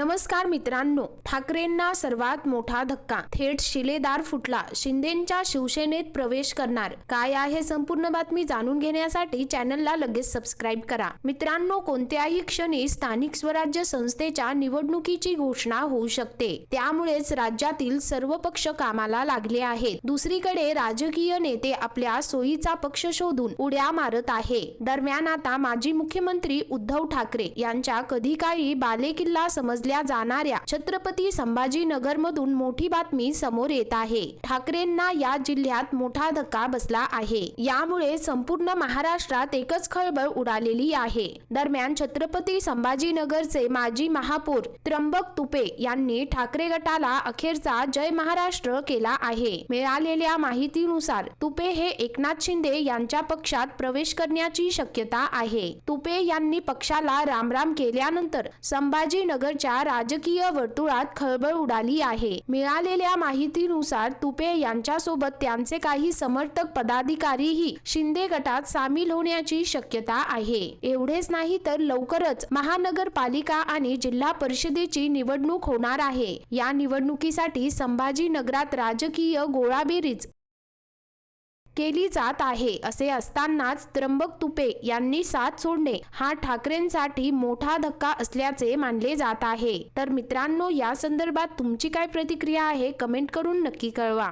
नमस्कार मित्रांनो ठाकरेंना सर्वात मोठा धक्का. थेट शिलेदार फुटला. शिंदेच्या शिवसेनेत प्रवेश करणार. काय आहे संपूर्ण बातमी जाणून घेण्यासाठी चॅनलला लगेच सबस्क्राईब करा. मित्रांनो कोणत्याही क्षणी स्थानिक स्वराज्य संस्थेच्या निवडणुकीची घोषणा होऊ शकते. त्यामुळेच राज्यातील सर्व पक्ष कामाला लागले आहेत. दुसरीकडे राजकीय नेते आपल्या सोयीचा पक्ष शोधून उड्या मारत आहे. दरम्यान आता माजी मुख्यमंत्री उद्धव ठाकरे यांच्या कधी काळी बालेकिल्ला समजले घेतल्या जाणाऱ्या छत्रपती संभाजीनगर मधून मोठी बातमी समोर येत आहे. ठाकरेंना या जिल्ह्यात मोठा धक्का बसला आहे. यामुळे संपूर्ण महाराष्ट्रात एकच खळबळ उडालेली आहे. दरम्यान छत्रपती संभाजीनगरचे माजी महापौर त्र्यंबक तुपे यांनी ठाकरे गटाला अखेरचा जय महाराष्ट्र केला आहे. मिळालेल्या माहितीनुसार तुपे हे एकनाथ शिंदे यांच्या पक्षात प्रवेश करण्याची शक्यता आहे. तुपे यांनी पक्षाला रामराम केल्यानंतर संभाजीनगरच्या राजकीय वर्तुळात खळबळ उडाली आहे. मिळालेल्या माहितीनुसार तुपे यांच्यासोबत त्यांचे काही समर्थक पदाधिकारीही शिंदे गटात सामील होण्याची शक्यता आहे. एवढेच नाही तर लवकरच महानगरपालिका आणि जिल्हा परिषदेची निवडणूक होणार आहे. या निवडणुकीसाठी संभाजीनगरात राजकीय गोळाबेरीज केली जात आहे असे असतानाच त्र्यंबक तुपे यांनी साथ सोडणे हा ठाकरेंसाठी मोठा धक्का असल्याचे मानले जात आहे. तर मित्रांनो या संदर्भात तुमची काय प्रतिक्रिया आहे कमेंट करून नक्की कळवा.